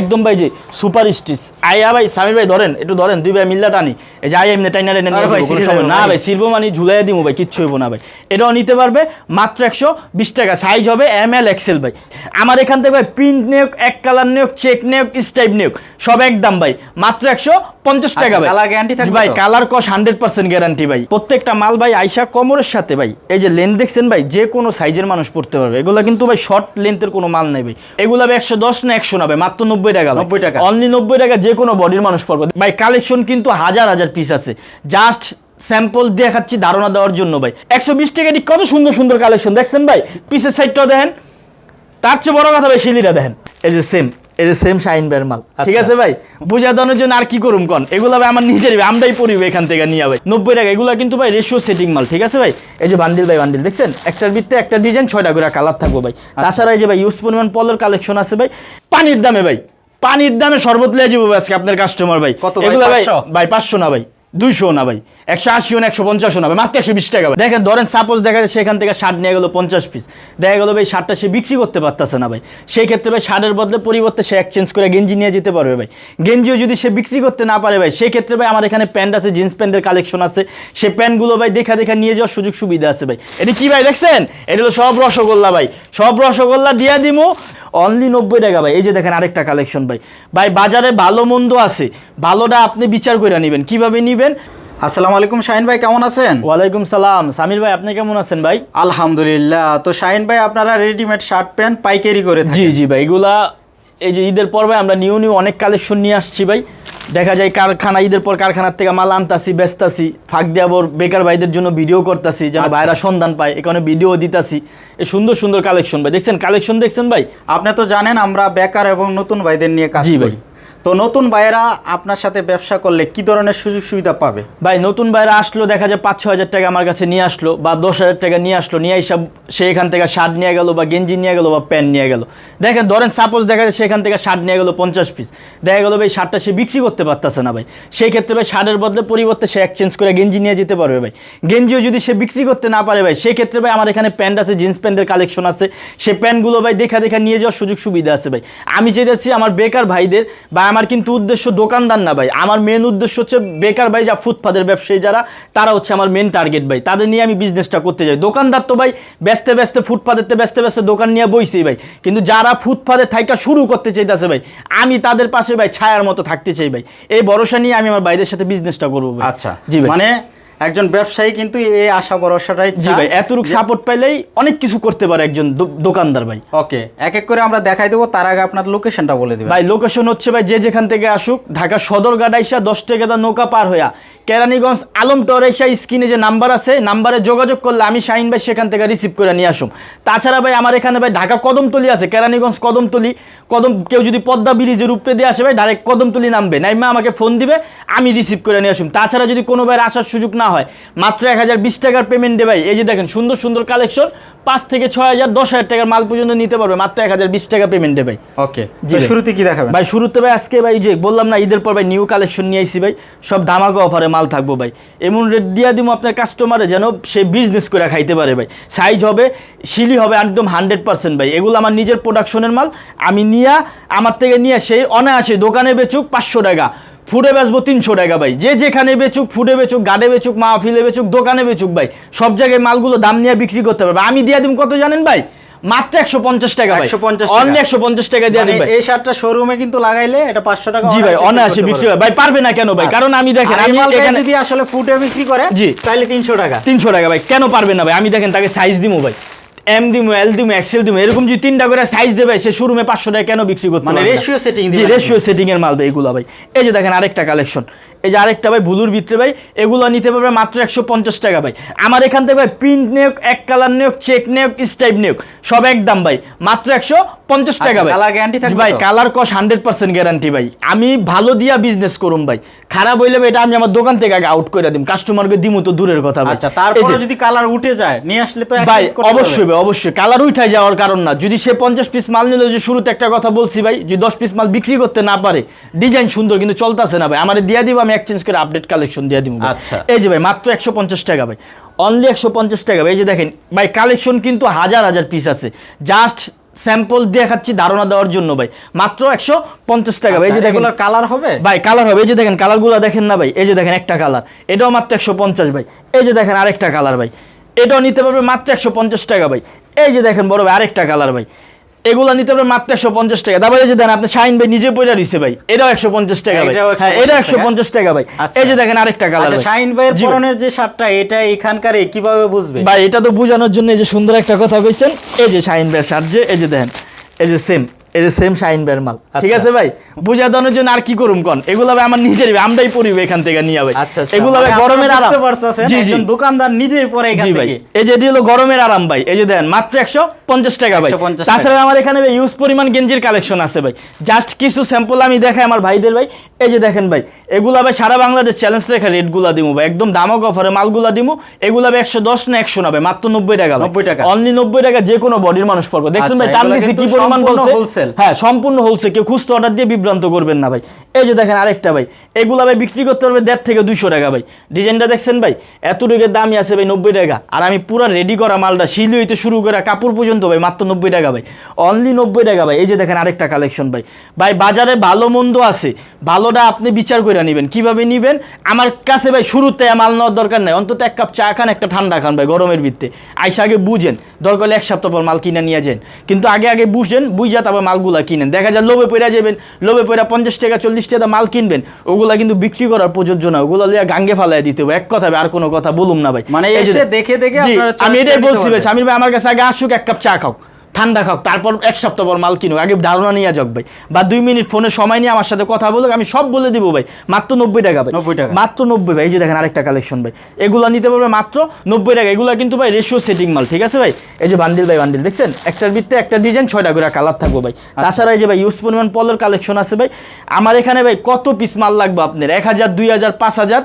একদম ভাই যে সুপার স্টিচ। আয়া ভাই সামির ভাই ধরেন একটু ধরেন দুই ভাই মিল্লা টানি। এই যে আয়া এমনি টাইনা টাইনা না ভাই। সিলবো মানে ঝুলাই দিব ভাই কিচ্ছু হইব না ভাই। এটাও নিতে পারবে মাত্র একশো বিশ টাকা। সাইজ হবে এম এল এক্সেল ভাই। আমার এখান থেকে ভাই প্রিন্ট নেওক এক কালার নেওক চেক নেওক স্টাইপ নেওক সব এক দাম ভাই। মাত্র একশো পঞ্চাশ টাকা ভাই। আচ্ছা, colour guarantee থাকবে ভাই কালার কস হান্ড্রেড পার্সেন্ট গ্যারান্টি ভাই। প্রত্যেকটা মাল ভাই আইসা কমরের সাথে ভাই। এই যে লেন্থ দেখছেন ভাই যে কোনো সাইজের মানুষ পড়তে পারবে। এগুলা কিন্তু ভাই শর্ট লেন্থের কোনো মাল নেই ভাই। এগুলা একশো দশ না একশো না ভাই মাত্র নব্বই টাকা 90 টাকা। অনলি নব্বই টাকা যে কোনো বডির মানুষ পড়বে। ভাই কালেকশন কিন্তু হাজার হাজার পিস আছে। জাস্ট স্যাম্পল দেখাচ্ছি ধারণা দেওয়ার জন্য ভাই। একশো বিশ টাকা দিয়ে কত সুন্দর সুন্দর কালেকশন দেখছেন ভাই পিসের সাইডটাও দেখেন। তার চেয়ে বড় কথা ভাই শিলিটা দেখেন। এই যে সেম এই যে সেম শাইন বের মাল। ঠিক আচ্ছা। আছে ভাই? বুঝা দেওয়ার জন্য আর কি করুম কন? এগুলো ভাই আমার নিজের আমরাই পরিবে এখান থেকে নিয়ে ভাই। নব্বই টাকা এগুলো কিন্তু ভাই রেশিও সেটিং মাল ঠিক আছে ভাই? এই যে বান্ডিল ভাই বান্ডিল দেখছেন? একটার ভিত্তে একটা ডিজাইন ছয়টা করে কালার থাকব ভাই। আচ্ছা। তাছাড়া এই যে ভাই ইউজ পরিমাণ পলের কালেকশন আছে ভাই পানির দামে ভাই পানির দামে শরবত লেজিব যাব আজকে আপনার কাস্টমার ভাই। এগুলো ভাই 500? ভাই পাঁচশো না ভাই। দুইশো না ভাই। একশো আশিও না, একশো পঞ্চাশও না মাত্র একশো বিশ টাকা দেখেন, ধরেন সাপোজ দেখা যায় সেখান থেকে শার্ট নিয়ে গেলো পঞ্চাশ পিস দেখা গেলো ভাই শার্টটা সে বিক্রি করতে পারতেছে না ভাই। সেই ক্ষেত্রে ভাই শার্টের বদলে পরিবর্তে সে এক্সচেঞ্জ করে গেঞ্জি নিয়ে যেতে পারবে ভাই। গেঞ্জিও যদি সে বিক্রি করতে না পারে ভাই, সেই ক্ষেত্রে ভাই, আমার এখানে প্যান্ট আছে জিন্স প্যান্টের কালেকশন আছে। সে প্যান্টগুলো ভাই, দেখা দেখা নিয়ে যাওয়ার সুযোগ সুবিধা আছে ভাই। এটা কি ভাই, দেখছেন? এটা হলো সব রসগোল্লা ভাই। সব রসগোল্লা দিয়া দিমু অনলি নব্বই টাকা ভাই। এই যে দেখেন আরেকটা কালেকশন ভাই। ভাই বাজারে ভালো মন্দ আছে। ভালোটা আপনি বিচার করে নেবেন। কীভাবে নেবেন? আসসালামু আলাইকুম শাহিন ভাই কেমন আছেন? ওয়ালাইকুম সালাম। সামির ভাই আপনি কেমন আছেন ভাই? আলহামদুলিল্লাহ। তো শাহিন ভাই আপনারা রেডিমেড শার্ট প্যান্ট পাইকারি করে জি জি ভাই এগুলা এই যে ঈদের পর ভাই আমরা নিউ নিউ অনেক কালেকশন নিয়ে আসছি ভাই। দেখা যায় কারখানা ঈদের পর কারখানার থেকে মাল আনতাছি বেচতাছি। ফাঁক দিয়ে আবার বেকার ভাইদের জন্য ভিডিও করতাছি যেন আচ্ছা। ভাইরা সন্ধান পায় এখানে ভিডিও দিতাছি। এই সুন্দর সুন্দর কালেকশন ভাই। দেখছেন কালেকশন দেখছেন ভাই? আপনি তো জানেন আমরা বেকার এবং নতুন ভাইদের নিয়ে কাজ ভাই। করি। তো নতুন ভাইরা আপনার সাথে ব্যবসা করলে কি ধরনের সুযোগ সুবিধা পাবে? ভাই, নতুন বাইরে আসলো, দেখা যায় পাঁচ ছ হাজার টাকা আমার কাছে নিয়ে আসলো বা দশ হাজার টাকা নিয়ে আসলো, নিয়ে এসব সে এখান থেকে শার্ট নিয়ে গেলো বা গেঞ্জি নিয়ে গেলো বা প্যান্ট নিয়ে গেলো। দেখেন, ধরেন সাপোজ দেখা যায় সেখান থেকে শার্ট নিয়ে গেলো পঞ্চাশ পিস দেখা গেলো ভাই, শার্টটা সে বিক্রি করতে পারতেছে না ভাই। সেই ক্ষেত্রে ভাই, শার্টের বদলে পরিবর্তে সে এক্সচেঞ্জ করে গেঞ্জি নিয়ে যেতে পারবে ভাই। গেঞ্জিও যদি সে বিক্রি করতে না পারে ভাই, সেই ক্ষেত্রে ভাই আমার এখানে প্যান্ট আছে জিন্স প্যান্টের কালেকশন আছে। সে প্যান্টগুলো ভাই দেখা দেখা নিয়ে যাওয়ার সুযোগ সুবিধা আছে ভাই। আমি চাইতেছি আমার বেকার ভাইদের বা আমার কিন্তু উদ্দেশ্য দোকানদার না ভাই। আমার মেন উদ্দেশ্য হচ্ছে বেকার ভাই যা ফুটপাতের ব্যবসায়ী যারা তারা হচ্ছে আমার মেন টার্গেট ভাই। তাদের নিয়ে আমি বিজনেসটা করতে যাই। দোকানদার তো ভাই ব্যস্তে ব্যস্তে ফুটপাতেতে ব্যস্তে ব্যস্তে দোকান নিয়ে বইছি ভাই। কিন্তু যারা ফুটপাতে থাইকা শুরু করতে চাইতেছে ভাই আমি তাদের পাশে ভাই ছায়ার মতো থাকতে চাই ভাই। এই ভরসা নিয়ে আমি আমার ভাইদের সাথে বিজনেসটা করব আচ্ছা জি ভাই। মানে একজন ব্যবসায়ী কিন্তু এই আশা ভরসাটাই জি ভাই এতটুকু সাপোর্ট পাইলেই অনেক কিছু করতে পারে একজন দোকানদার ভাই। ওকে এক এক করে আমরা দেখাই দেবো তার আগে আপনার লোকেশনটা বলে দিবেন। ভাই লোকেশন হচ্ছে ভাই যে যেখান থেকে আসুক ঢাকা সদর গাডাইসা দশ টাকা নৌকা পার হইয়া কেরানীগঞ্জ আলম টরেসা স্ক্রিনে যে নাম্বার আছে নাম্বারে যোগাযোগ করলে আমি শাহিন ভাই সেখান থেকে রিসিভ করে নিয়ে আসুম। তাছাড়া ভাই আমার এখানে ভাই ঢাকা কদমতলি আছে কেরানীগঞ্জ কদমতলি। কদম কেউ যদি পদ্মা ব্রিজের উপরে দিয়ে আসে ভাই ডাইরেক্ট কদমতলি নামবে। নাইমা আমাকে ফোন দিবে আমি রিসিভ করে নিয়ে আসুম। তাছাড়া যদি কোনো ভাইয়ের আসার সুযোগ না হয় মাত্র এক হাজার বিশ টাকার পেমেন্ট ভাই এই যে দেখেন সুন্দর সুন্দর কালেকশন পাঁচ থেকে ছয় হাজার দশ হাজার টাকার মাল পর্যন্ত নিতে পারবে মাত্র এক হাজার বিশ টাকা পেমেন্ট ভাই। ওকে ভাই। শুরুতে কি দেখাবেন? ভাই শুরুতে ভাই আজকে ভাই যে বললাম না ঈদের পর ভাই নিউ কালেকশন নিয়ে আইছি ভাই। সব ধামাকা অফারে মাল থাকব ভাই। এমন রেট দিয়া দিব আপনার কাস্টমারে যেন সে বিজনেস করে খাইতে পারে ভাই। সাইজ হবে, শিলি হবে একদম হান্ড্রেড পার্সেন্ট ভাই। এগুলো আমার নিজের প্রোডাকশনের মাল। আমি নিয়ে, আমার থেকে নিয়ে সেই অনায়াসে দোকানে বেচুক পাঁচশো টাকা ফুডে বেচবো তিনশো টাকা ভাই। যে যেখানে বেচুক ফুডে বেচুক গাড়ে বেচুক, মাহফিলে বেচুক, দোকানে বেচুক ভাই। সব জায়গায় মালগুলো দাম নিয়ে বিক্রি করতে পারবে। আমি দিয়ে দিব কত জানেন ভাই? মাত্র একশো পঞ্চাশ টাকা ভাই। 150 টাকা। অনলি টাকা দিয়ে মানে এই শার্টটা শোরুমে কিন্তু লাগাইলে এটা পাঁচশো টাকা জি ভাই বিক্রি হয়। ভাই পারবে না কেন ভাই? কারণ আমি দেখেন আমি এখানে যদি আসলে ফুটে বিক্রি করে জি। তাহলে তিনশো টাকা। তিনশো টাকা ভাই কেন পারবে না ভাই? আমি দেখেন তাকে সাইজ দিমু ভাই। এম দিমু এল দিমু এক্সেল দিমু। এরকম যদি তিনটা করে সাইজ দেবে সে শোরুমে পাঁচশো টাকা কেন বিক্রি করতে মানে ratio setting রেশিও সেটিং এর মাল ভাই এগুলো ভাই। এই যে দেখেন আরেকটা কালেকশন এই যে আরেকটা ভাই ভুলুর ভিতরে ভাই এগুলো নিতে পারবে মাত্র একশো পঞ্চাশ টাকা ভাই। আমার এখান থেকে ভাই প্রিন্ট নেওক এক কালার নেওক চেক নেওক স্টাইপ নেওক সব একদম ভাই মাত্র একশো পঞ্চাশ টাকা ভাই। আচ্ছা, গ্যারান্টি থাকবে ভাই কালার কস হান্ড্রেড পার্সেন্ট গ্যারান্টি ভাই। আমি ভালো দিয়া বিজনেস করুম ভাই। খারাপ হইলে এটা আমি আমার দোকান থেকে আগে আউট করে দিম। কাস্টমারকে দিমু তো দূরের কথা ভাই। আচ্ছা তারপরে যদি কালার উঠে যায় নিয়ে আসলে তো ভাই অবশ্যই ভাই অবশ্যই। কালার উঠে যাওয়ার কারণ না। যদি সে পঞ্চাশ পিস মাল নিল যে শুরুতে একটা কথা বলছি ভাই যে দশ পিস মাল বিক্রি করতে না পারে ডিজাইন সুন্দর কিন্তু চলতেছে না ভাই। আমার দিয়া দিব আমি এক্সচেঞ্জ করে আপডেট কালেকশন দিয়ে দিব আচ্ছা। এই যে ভাই মাত্র একশো পঞ্চাশ টাকা ভাই। অনলি একশো পঞ্চাশ টাকা ভাই এই যে দেখেন ভাই কালেকশন কিন্তু হাজার হাজার পিস আছে। জাস্ট স্যাম্পল দেখাচ্ছি ধারণা দেওয়ার জন্য ভাই। মাত্র একশো পঞ্চাশ টাকা ভাই এই যে দেখেন। কালার হবে? ভাই কালার হবে। এই যে দেখেন কালারগুলো দেখেন না ভাই। এই যে দেখেন একটা কালার এটাও মাত্র একশো পঞ্চাশ ভাই। এই যে দেখেন আরেকটা কালার ভাই। এটাও নিতে পারবে মাত্র একশো পঞ্চাশ টাকা ভাই। এই যে দেখেন বড় ভাই আরেকটা কালার ভাই। এগুলো নিতে পারবেন মাত্র একশো পঞ্চাশ টাকা। তারপরে যে দেন আপনি শাইন ভাই নিজে পয়লা দিচ্ছে ভাই। এটাও একশো পঞ্চাশ টাকা ভাই। হ্যাঁ এটা একশো পঞ্চাশ টাকা? ভাই। আচ্ছা। এই যে দেখেন আরেকটা কালার আচ্ছা শাহিন ভাইয়ের পরনের যে শার্টটা এটা এখানকার কীভাবে বুঝবে? ভাই এটা তো বোঝানোর জন্য এই যে সুন্দর একটা কথা কইছেন। এই যে শাহিন ভাইয়ের শার্ট যে এই যে দেখেন এই যে সেম এই যে সেম শাহিন ভাইয়ের মাল। ঠিক আচ্ছা। আছে ভাই? বুঝা দেওয়ার জন্য আর কি করুম কোন? এগুলো ভাই আমার নিজের আমরাই পরিবে এখান থেকে নিয়ে ভাই। আচ্ছা আচ্ছা। এগুলো ভাই মানে গরমের আরাম। জি জি। দোকানদার নিজেই পরে এখান থেকে। এই যে এটি হলো গরমের আরাম ভাই। এই যে দেন মাত্র একশো পঞ্চাশ টাকা ভাই। 150 তাছাড়া আমার এখানে ভাই ইউজ পরিমাণ গেঞ্জির কালেকশন আছে ভাই। জাস্ট কিছু স্যাম্পল আমি দেখাই আমার ভাইদের ভাই। এই যে দেখেন ভাই এগুলা ভাই সারা বাংলাদেশ চ্যালেঞ্জ রেখা রেটগুলা দিমু ভাই। একদম দামক অফারে মালগুলা দিমু। এগুলা ভাই একশো দশ না একশো না ভাই মাত্র নব্বই টাকা 90 টাকা। অনলি নব্বই টাকা যে কোনো বডির মানুষ পড়বে দেখছেন আচ্ছা, ভাই টান দিছি কি পরিমাণ বলছে? Wholesale। হ্যাঁ সম্পূর্ণ হোলসেল কেউ খুচরো অর্ডার দিয়ে বিভ্রান্ত করবেন না ভাই। এই যে দেখেন আরেকটা ভাই, এগুলা ভাই বিক্রি করতে পারবে দেড় থেকে দুইশো টাকা ভাই। ডিজাইনটা দেখছেন ভাই? এতটুকুর দামই আছে ভাই নব্বই টাকা। আর আমি পুরা রেডি করা মালটা শিলি হইতে শুরু করে কাপড় পর্যন্ত ভাই, মাত্র নব্বই টাকা ভাই। অনলি নব্বই টাকা ভাই। এই যে দেখেন আরেকটা কালেকশন ভাই। ভাই, বাজারে ভালো মন্দ আছে। ভালোটা আপনি বিচার করে নেবেন। কীভাবে নেবেন? আমার কাছে ভাই শুরুতে মাল নেওয়ার দরকার নাই। অন্তত এক কাপ চা খান, একটা ঠান্ডা খান ভাই গরমের ভিত্তে আইসা আগে বুঝেন। দরকার এক সপ্তাহ পর মাল কিনে নিয়ে যান। কিন্তু আগে আগে বুঝেন, বুঝা তারপর মালগুলা কিনেন। দেখা যায় লোভে পড়া যাবেন লোভে পড়া পঞ্চাশ টাকা চল্লিশ টাকা মাল কিনবেন ওগুলা কিন্তু বিক্রি করার প্রযোজ্য না। ওগুলো লিয়া গাঙ্গে ফালাই দিতে হবে। এক কথা আর কোনো কথা বলুম না ভাই। মানে এসে দেখে দেখে আমি এটাই বলছি ভাই স্বামীর ভাই আমার কাছে আগে আসুক এক কাপ চা খাও। ঠান্ডা খাও তারপর এক সপ্তাহ পর মাল কিনো আগে ধারণা নিয়ে যাক ভাই। বা দুই মিনিট ফোনে সময় নিয়ে আমার সাথে কথা বলুক আমি সব বলে দিব ভাই। মাত্র নব্বই টাকা ভাই। 90 টাকা। মাত্র নব্বই ভাই। এই যে দেখেন আরেকটা কালেকশন ভাই। এগুলো নিতে পারবে মাত্র নব্বই টাকা। এগুলো কিন্তু ভাই রেশিও সেটিং মাল ঠিক আছে ভাই? এই যে বান্ডিল ভাই বান্ডিল দেখছেন? একটার ভিত্তে একটা ডিজাইন ছয়টা করে কালার থাকব ভাই। তাছাড়া এই যে ভাই ইউজ পরিমাণ পলের কালেকশন আছে ভাই। আমার এখানে ভাই কত পিস মাল লাগবে আপনার? এক হাজার দুই হাজার পাঁচ হাজার।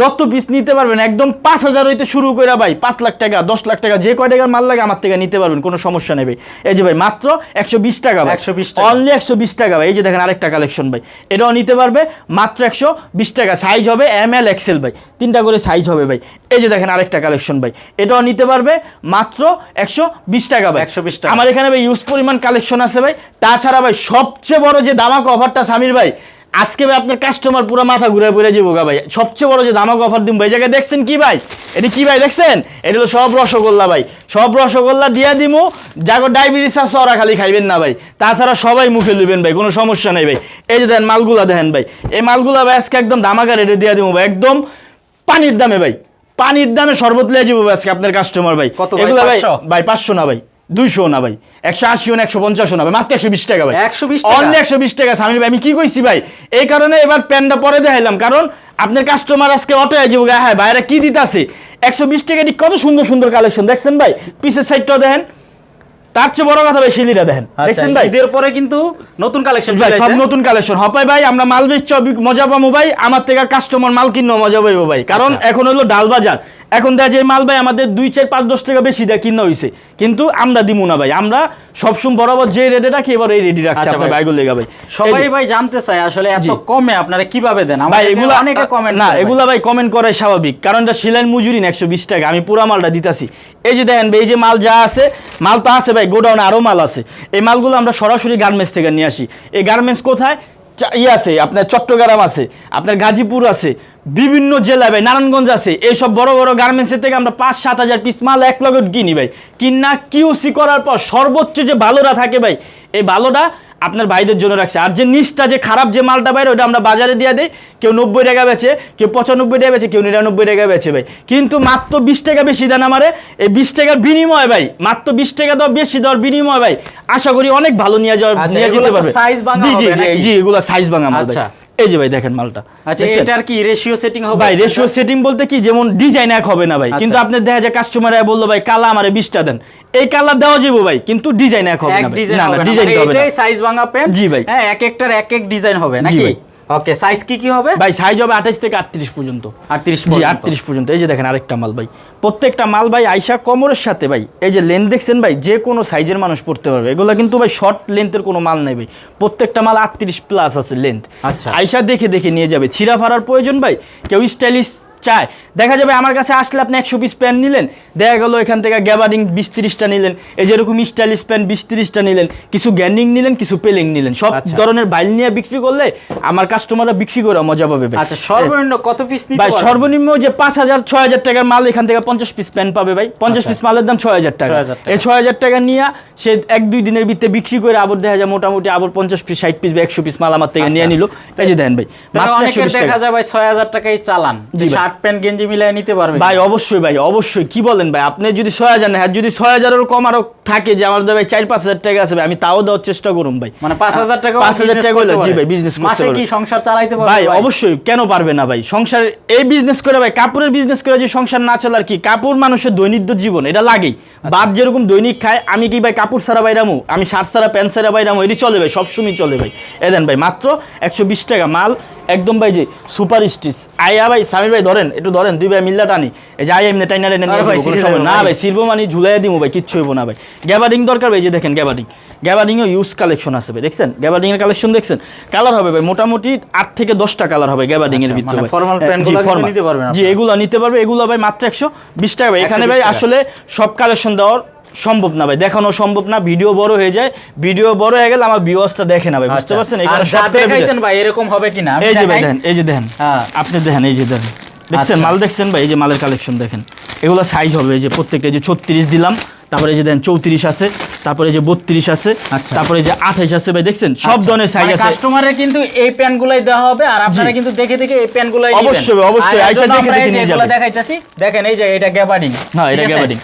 যত পিস নিতে পারবেন একদম পাঁচ হাজার হইতে শুরু করে ভাই পাঁচ লাখ টাকা দশ লাখ টাকা যে কয় টাকার মাল লাগে আমার থেকে নিতে পারবেন কোনো সমস্যা নেই ভাই। এই যে ভাই মাত্র একশো বিশ টাকা ভাই। 120 টাকা। অনলি একশো বিশ টাকা ভাই। এই যে দেখেন আরেকটা কালেকশন ভাই। এটাও নিতে পারবে মাত্র একশো বিশ টাকা। সাইজ হবে এম এল এক্সেল ভাই। তিনটা করে সাইজ হবে ভাই। এই যে দেখেন আরেকটা কালেকশন ভাই। এটাও নিতে পারবে মাত্র একশো বিশ টাকা ভাই। 120 টাকা। আমার এখানে ভাই ইউজ পরিমাণ কালেকশন আছে ভাই। তাছাড়া ভাই সবচেয়ে বড় যে দামাক অফারটা সামির ভাই আজকে ভাই আপনার কাস্টমার পুরো মাথা ঘুরে ঘুরে যাব গা ভাই। সবচেয়ে বড় যে দামাক অফার দিব ভাই জায়গায় দেখছেন কি ভাই? এটা কি ভাই দেখছেন? এটা হলো সব রসগোল্লা ভাই। সব রসগোল্লা দিয়া দিমু যাগো ডায়াবেটিস আছে ওরা খালি খাইবেন না ভাই। তাছাড়া সবাই মুখে নেবেন ভাই কোনো সমস্যা নেই ভাই। এই যে দেন মালগুলা দেখেন ভাই। এই মালগুলা ভাই আজকে একদম দামাকা রেটে দিয়া দিমু ভাই একদম পানির দামে ভাই। পানির দামে শরবত লিয়ে যাব আজকে আপনার কাস্টমার ভাই। এগুলা ভাই 500? ভাই পাঁচশো না ভাই। দুইশো না ভাই একশো আশিও না একশো পঞ্চাশও না ভাই মাত্র একশো বিশ টাকা ভাই। 120 টাকা? অনলি একশো বিশ টাকা স্বামী ভাই আমি কি কইছি ভাই এই কারণে এবার প্যান্টটা পরে দেখাইলাম কারণ আপনার কাস্টমার আজকে অটো হ্যাঁ ভাইরা কি দিতাছে? একশো বিশ টাকা কত সুন্দর সুন্দর কালেকশন দেখছেন ভাই? পিসের সাইডটাও দেখেন তার চেয়ে বড় কথা ভাই শিলিরা দেখেন আচ্ছা, দেখছেন ভাই? ঈদের পরে কিন্তু নতুন কালেকশন ভাই সব নতুন কালেকশন হপাই ভাই আমরা মাল বেচছি মজা পাবো ভাই আমার থেকে কাস্টমার মাল কিনো মজা পাইবো ভাই। কারণ আচ্ছা। এখন হলো ডাল বাজার এখন দেখা যায় মাল ভাই আমাদের দুই চার পাঁচ দশ টাকা বেশি দেয় কিনা হয়েছে কিন্তু আমরা দিমু না ভাই। আমরা সবসময় বরাবর যে রেটে রাখি এবার এই রেডি রাখছি আচ্ছা আপনার ভাই। বাইগুলো লেগা ভাই। সবাই ভাই জানতে চায় আসলে এত কমে আপনারা কীভাবে দেন? ভাই এগুলা অনেকে কমেন্ট না এগুলা ভাই কমেন্ট করাই স্বাভাবিক। কারণ এটা সিলাইন মজুরি না একশো বিশ টাকা। আমি পুরা মালটা দিতাছি। এই যে দেখেন ভাই, এই যে মাল যা আছে মাল তো আছে ভাই গোডাউনে আরও মাল আছে। এই মালগুলো আমরা সরাসরি গার্মেন্টস থেকে নিয়ে আসি। এই গার্মেন্টস কোথায়? ইয়ে আছে, আপনার চট্টগ্রাম আছে, আপনার গাজীপুর আছে, বিভিন্ন জেলায় ভাই, নারায়ণগঞ্জ আছে, এইসব বড় বড় গার্মেন্টসের থেকে আমরা পাঁচ, সাত হাজার পিস মাল এক লগত কিনি ভাই। কিনা কিউসি করার পর সর্বোচ্চ যে ভালোটা থাকে ভাই, এই ভালোটা আপনার ভাইদের জন্য রাখছে। আর যে নিচটা যে খারাপ যে মালটা বাইরে ওটা আমরা বাজারে দিয়ে দিই। কেউ নব্বই টাকা বেচে কেউ পঁচানব্বই টাকা বেছে কেউ নিরানব্বই টাকা বেচে ভাই। কিন্তু মাত্র বিশ টাকা বেশি দেন আমারে। এই বিশ টাকার বিনিময় ভাই মাত্র বিশ টাকা দেওয়া বেশি দেওয়ার বিনিময় ভাই আশা করি অনেক ভালো নিয়ে যাওয়ার আচ্ছা, নিয়ে যেতে পারবে। জি জি জি, এগুলো সাইজ ভাঙা আচ্ছা। এই যে ভাই দেখেন মালটা আচ্ছা? এটার কি রেশিও সেটিং হবে ভাই রেশিও সেটিং বলতে কি যেমন ডিজাইন এক হবে না ভাই আচ্ছা। কিন্তু আপনি দেখা যায় কাস্টমার বলল ভাই কালা আমারে বিশটা দেন এই কালার দেওয়া যাবে ভাই কিন্তু ডিজাইন এক হবে না ভাই। না ডিজাইন মানে হবে না এটাই সাইজ ভাঙা প্যান্ট জি ভাই। হ্যাঁ এক একটার এক এক ডিজাইন হবে নাকি। ওকে সাইজ কি কি হবে? ভাই সাইজ হবে আঠাশ থেকে আটত্রিশ পর্যন্ত। 38 জি পর্যন্ত। আটত্রিশ পর্যন্ত। এই যে দেখেন আরেকটা মাল ভাই। প্রত্যেকটা মাল ভাই আইসা কমরের সাথে ভাই। এই যে লেন্থ দেখছেন ভাই যে কোনো সাইজের মানুষ পড়তে পারবে। এগুলো কিন্তু ভাই শর্ট লেন্থের কোনো মাল নেই ভাই। প্রত্যেকটা মাল আটত্রিশ প্লাস আছে লেন্থ আচ্ছা। আইসা দেখে দেখে নিয়ে যাবে। ছিঁড়া ফাড়ার প্রয়োজন ভাই? কেউ স্টাইলিশ চায় দেখা যাবে আমার কাছে আসলে আপনি একশো পিস প্যান্ট নিলেন দেখা গেলো এখান থেকে গ্যাবারিং বিশ তিরিশটা নিলেন এই যেরকম স্টাইলিশ প্যান্ট বিশ তিরিশটা নিলেন কিছু গ্যান্ডিং নিলেন কিছু পেলিং নিলেন সব আচ্ছা। ধরনের বাইল নিয়ে বিক্রি করলে আমার কাস্টমাররা বিক্রি করে মজা পাবে আচ্ছা সর্বনিম্ন কত পিস ভাই সর্বনিম্ন যে পাঁচ হাজার ছয় হাজার টাকার মাল এখান থেকে পঞ্চাশ পিস প্যান্ট পাবে ভাই। পঞ্চাশ আচ্ছা। পিস মালের দাম ছয় হাজার টাকা। 6,000 এই ছয় হাজার টাকা নিয়ে সে এক দুই দিনের ভিতরে বিক্রি করে আবার দেখা যায় মোটামুটি আবার পঞ্চাশ পিস ষাট পিস বা একশো পিস মাল আমার থেকে নিয়ে আচ্ছা। নিল। এই যে দেন ভাই তাহলে মাত্র অনেকের 120 দেখা যায় ভাই ছয় হাজার টাকাই চালান। শার্ট প্যান্ট গেঞ্জি মিলাই নিতে পারবে ভাই অবশ্যই ভাই অবশ্যই। কি বলেন ভাই? আপনি যদি ছয় হাজার নেন যদি ছয় হাজারেরও কম আরও থাকে যে আমার ভাই চার পাঁচ হাজার টাকা আছে ভাই আমি তাও দেওয়ার চেষ্টা করুন ভাই। মানে পাঁচ হাজার টাকা পাঁচ হাজার টাকা হলে জি ভাই বিজনেস করতে মাসে কি সংসার চালাইতে পারবে ভাই অবশ্যই কেন পারবে না ভাই? সংসার এই বিজনেস করে ভাই কাপড়ের বিজনেস করে যে সংসার না চলার কি? কাপড় মানুষের দৈনিক জীবন এটা লাগেই। বাপ যেরকম দৈনিক খায় আমি কি ভাই কাপড় ছাড়া বাইরামু আমি? শার্ট ছাড়া প্যান্ট ছাড়া বাইরামু এটি চলে ভাই সবসময় চলে ভাই। এ দেন ভাই মাত্র একশো বিশ টাকা মাল একদম ভাই যে সুপার স্টিচ। আয়া ভাই স্বামী ভাই ধরেন একটু ধরেন দুই ভাই মিল্লা টানি। এই যে আই এমনি টাইনা না ভাই। সিরবো মানে ঝুলাই দিমু ভাই কিচ্ছু হইব না ভাই। গ্যাবারিং দরকার ভাই যে দেখেন গ্যাবারিং গ্যাবারিংও ইউজ কালেকশন আছে ভাই দেখছেন? গ্যাবারিং এর কালেকশন দেখছেন? কালার হবে ভাই মোটামুটি আট থেকে দশটা কালার হবে গ্যাবারিং এর আচ্ছা, ভিতরে মানে। নিতে জি এগুলো নিতে পারবে এগুলো ভাই মাত্র একশো বিশ টাকা ভাই। এখানে ভাই আসলে সব কালেকশন দেওয়ার সম্ভব না ভাই দেখানো সম্ভব না ভিডিও বড় হয়ে যায় ভিডিও বড় হয়ে গেলে আমার ভিউয়ার্সটা দেখে না ভাই বুঝতে আচ্ছা। পারছেন এখানে সব দেখাইছেন ভাই এরকম হবে কিনা আমি এই যে ভাই। দেখেন এই যে দেখেন হ্যাঁ। আপনি দেখেন এই যে দেখেন দেখছেন আচ্ছা। মাল দেখছেন ভাই এই যে মালের কালেকশন দেখেন এগুলো সাইজ হবে এই যে প্রত্যেকটা এই যে ছত্রিশ দিলাম তারপরে এই যে দেখেন চৌত্রিশ আছে তারপরে এই যে বত্রিশ আছে আচ্ছা। তারপরে এই যে আঠাইশ আছে ভাই দেখছেন সব ধরনের সাইজ আছে কাস্টমারের কিন্তু এই প্যান্ট গুলাই দেওয়া হবে আর আপনারা কিন্তু দেখে দেখে এই প্যান্ট গুলাই অবশ্যই, অবশ্যই, আইসা দেখে দেখে নিয়ে যাবেন। দেখাইতেছি দেখেন এই যে এটা গ্যাবারিং হ্যাঁ, এটা gabbardine।